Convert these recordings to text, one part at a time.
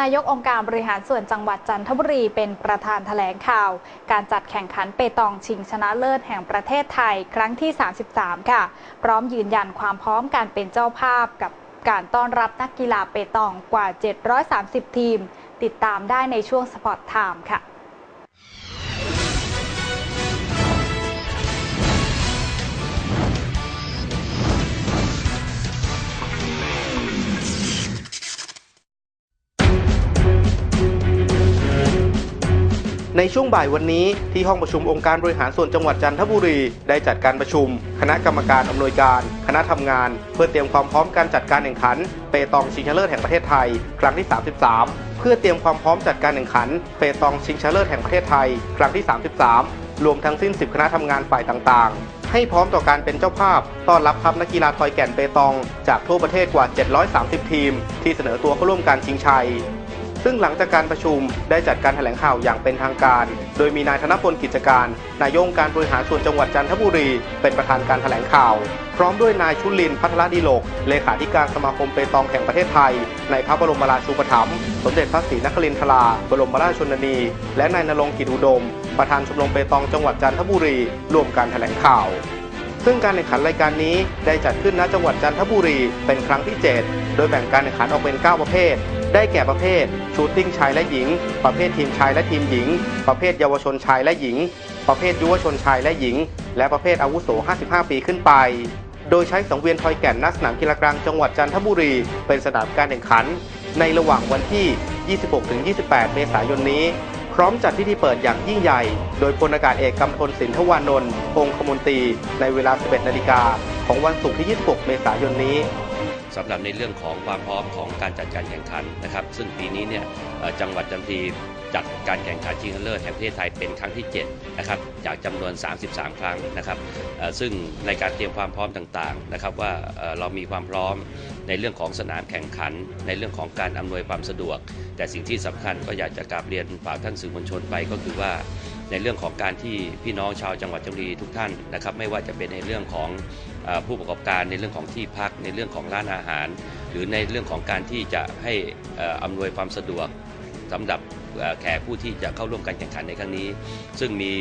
นายกองค์การบริหารส่วนจังหวัดจันทบุรีเป็นประธานแถลงข่าว การจัดแข่งขันเปตองชิงชนะเลิศแห่งประเทศไทยครั้งที่ 33 ค่ะ พร้อมยืนยันความพร้อมการเป็นเจ้าภาพกับการต้อนรับนักกีฬาเปตองกว่า 730 ทีม ติดตามได้ในช่วงสปอตไทม์ค่ะ ในช่วงบ่ายวันนี้ที่ห้องประชุมองค์การบริหารส่วนจังหวัดจันทบุรีได้จัดการประชุม คณะกรรมการอำนวยการ คณะทำงาน เพื่อเตรียมความพร้อมการจัดการแข่งขัน เปตองชิงชนะเลิศแห่งประเทศไทย ครั้งที่ 33 เพื่อเตรียมความพร้อมจัดการแข่งขัน เปตองชิงชนะเลิศแห่งประเทศไทย ครั้งที่ 33 รวมทั้งสิ้น 10 คณะทำงานฝ่ายต่างๆ ให้พร้อมต่อการเป็นเจ้าภาพ ต้อนรับทัพนักกีฬาทอยแก่นเปตอง จากทั่วประเทศกว่า 730 ทีม ที่เสนอตัวเข้าร่วมการชิงชัย ซึ่งหลังจากการประชุมได้จัดการแถลงข่าวอย่างเป็นทางการ โดยมีนายธนพลกิจการ นายองค์การบริหารส่วนจังหวัดจันทบุรี เป็นประธานการแถลงข่าว พร้อมด้วยนายชุลินพัทรดีโลก เลขาธิการสมาคมเปตองแห่งประเทศไทย ในพระบรมราชูปถัมภ์สมเด็จพระศรีนครินทรา บรมราชชนนี และนายนรงค์กิจอุดม ประธานชมรมเปตองจังหวัดจันทบุรีร่วมการแถลงข่าวซึ่งการแข่งขันรายการนี้ได้จัดขึ้นณจังหวัดจันทบุรีเป็นครั้งที่ 7 โดยแบ่งการแข่งขันออกเป็น 9 ประเภท ได้แก่ประเภทชูตติ้งชายและหญิง ประเภททีมชายและทีมหญิง ประเภทเยาวชนชายและหญิง ประเภทยุวชนชายและหญิง และประเภทอาวุโส 55 ปีขึ้นไป โดยใช้สังเวียนทอยแก่นณสนามกีฬากลางจังหวัดจันทบุรี เป็นสนามการแข่งขัน ในระหว่างวันที่ 26-28 เมษายนนี้ พร้อมจัดพิธีเปิดอย่างยิ่งใหญ่ โดยพลอากาศเอกกำพลสินทวานนท์องคมนตรีในเวลา 11 นาฬิกาของวันศุกร์ที่ 26 เมษายนนี้ สำหรับในเรื่องของความพร้อมของการจัดการแข่งขันนะครับ ซึ่งปีนี้เนี่ยจังหวัดจันทีจัดการแข่งขันชิงชนะเลิศแห่งประเทศไทยเป็นครั้งที่7นะครับจากจำนวน 33 ครั้งนะครับซึ่งในการเตรียมความพร้อมต่างๆนะครับว่าเอ่อเรามีความพร้อมในเรื่องของสนามแข่งขัน ในเรื่องของการอำนวยความสะดวก แต่สิ่งที่สำคัญก็อยากจะกราบเรียนฝากท่านสื่อมวลชนไปก็คือว่า ในเรื่องของการที่พี่น้องชาวจังหวัดจันทบุรีทุกท่านนะครับไม่ว่าจะเป็นในเรื่องของอผู้ประกอบการในเรื่องของที่พัก ในเรื่องของร้านอาหาร หรือในเรื่องของการที่จะให้อำนวยความสะดวกสำหรับแขกผู้ที่จะเข้าร่วมการแข่งขันในครั้งนี้ ซึ่งมี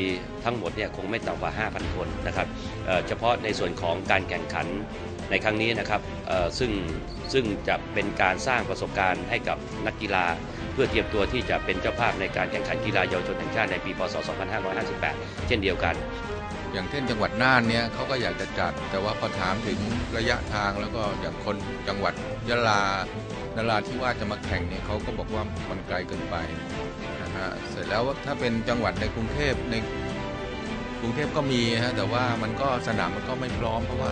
ทั้งหมดเนี่ยคงไม่ต่ำกว่า 5,000 คนนะครับเเฉพาะในส่วนของการแข่งขันในครั้งนี้นะครับซึ่งซึ่งจะเป็นการสร้างประสบการณ์ให้กับนักกีฬา พื่อเตรียมตัวที่จะเป็นเจ้าภาพในการแข่งขันกีฬาเยาวชนแห่งชาติในปีพศ 2558 เช่นเดียวกัน อย่างเช่นจังหวัดน่านเนี่ยเขาก็อยากจะจัด แต่ว่าพอถามถึงระยะทางแล้วก็อย่างคนจังหวัดยะลานราที่ว่าสจะมาแข่งเนี่ยเขาก็บอกว่ามันไกลเกินไปนะฮะเสร็จแล้วถ้าเป็นจังหวัดในกรุงเทพในกรุงเทพก็มีฮะแต่ว่ามันก็สนามมันก็ไม่พร้อมเพราะว่า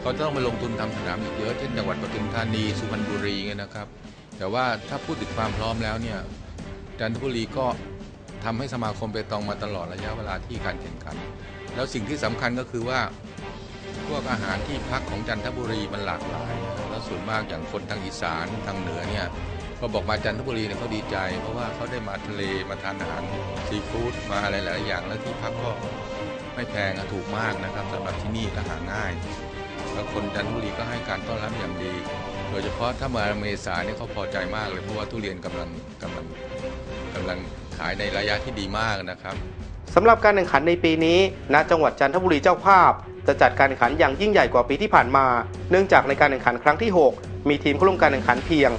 เขาจะต้องมาลงทุนทำสนามอีกเยอะเช่นจังหวัดปทุมธานีสุพรรณบุรีเงี้ยนะครับ แต่ว่าถ้าพูดถึงความพร้อมแล้วเนี่ยจันทบุรีก็ทำให้สมาคมเปตองมาตลอดระยะเวลาที่การแข่งขัน แล้วสิ่งที่สำคัญก็คือว่าพวกอาหารที่พักของจันทบุรีมันหลากหลายนะแล้วส่วนมากอย่างคนทางอีสานทางเหนือเนี่ยก็บอกมาจันทบุรีเนี่ยเขาดีใจ เพราะว่าเขาได้มาทะเลมาทานอาหารซีฟู้ดมาอะไรหลายอย่าง แล้วที่พักก็ไม่แพงถูกมากนะครับสำหรับที่นี่และหาง่าย แล้วคนจันทบุรีก็ให้การต้อนรับอย่างดี โดยเฉพาะถ้ามาเมษาเนี่ยเขาพอใจมากเลยเพราะว่าทุเรียนกำลังกำลังกำลังขายในระยะที่ดีมากนะครับสำหรับการแข่งขันในปีนี้ณจังหวัดจันทบุรีเจ้าภาพ จะจัดการแข่งขันอย่างยิ่งใหญ่กว่าปีที่ผ่านมา เนื่องจากในการแข่งขันครั้งที่ 6 มีทีมเข้าร่วมการแข่งขันเพียง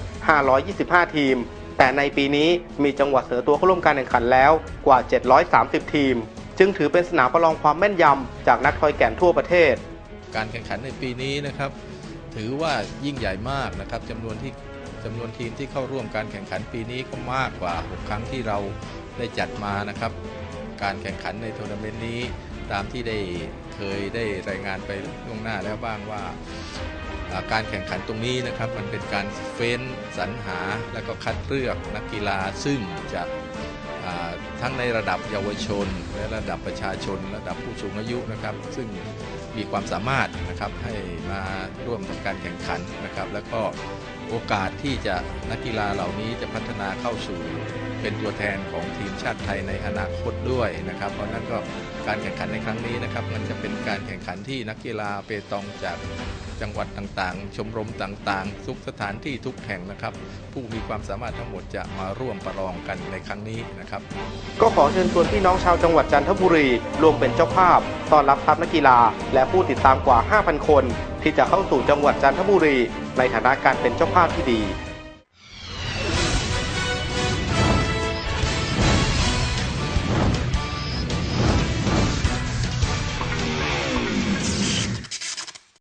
525 ทีม แต่ในปีนี้มีจังหวัดเสนอตัวเข้าร่วมการแข่งขันแล้วกว่า 730 ทีม จึงถือเป็นสนามประลองความแม่นยำจากนักทอยแก่นทั่วประเทศ การแข่งขันในปีนี้นะครับ ถือว่ายิ่งใหญ่มากนะครับจำนวนที่จำนวนทีมที่เข้าร่วมการแข่งขันปีนี้ก็มากกว่า 6 ครั้งที่เราได้จัดมานะครับ การแข่งขันในทัวร์นาเมนต์นี้ ตามที่ได้เคยได้รายงานไปล่วงหน้าแล้วบ้างว่าการแข่งขันตรงนี้นะครับ มันเป็นการเฟ้นสรรหาและก็คัดเลือกนักกีฬาซึ่งจะทั้งในระดับเยาวชน และระดับประชาชน ระดับผู้สูงอายุนะครับ ซึ่ง มีความสามารถนะครับให้มาร่วมทำการแข่งขันนะครับ แล้วก็โอกาสที่จะนักกีฬาเหล่านี้จะพัฒนาเข้าสู่เป็นตัวแทนของทีมชาติไทยในอนาคตด้วยนะครับ เพราะนั้นก็การแข่งขันในครั้งนี้นะครับ มันจะเป็นการแข่งขันที่นักกีฬาเปตองจากจังหวัดต่างๆ ชมรมต่างๆ ทุกสถานที่ทุกแห่งนะครับ ผู้มีความสามารถทั้งหมดจะมาร่วมประลองกันในครั้งนี้นะครับ ก็ขอเชิญชวนพี่น้องชาวจังหวัดจันทบุรีรวมเป็นเจ้าภาพ ต้อนรับทัพนักกีฬา และผู้ติดตามกว่า 5,000 คน ที่จะเข้าสู่จังหวัดจันทบุรี ในฐานะการเป็นเจ้าภาพที่ดี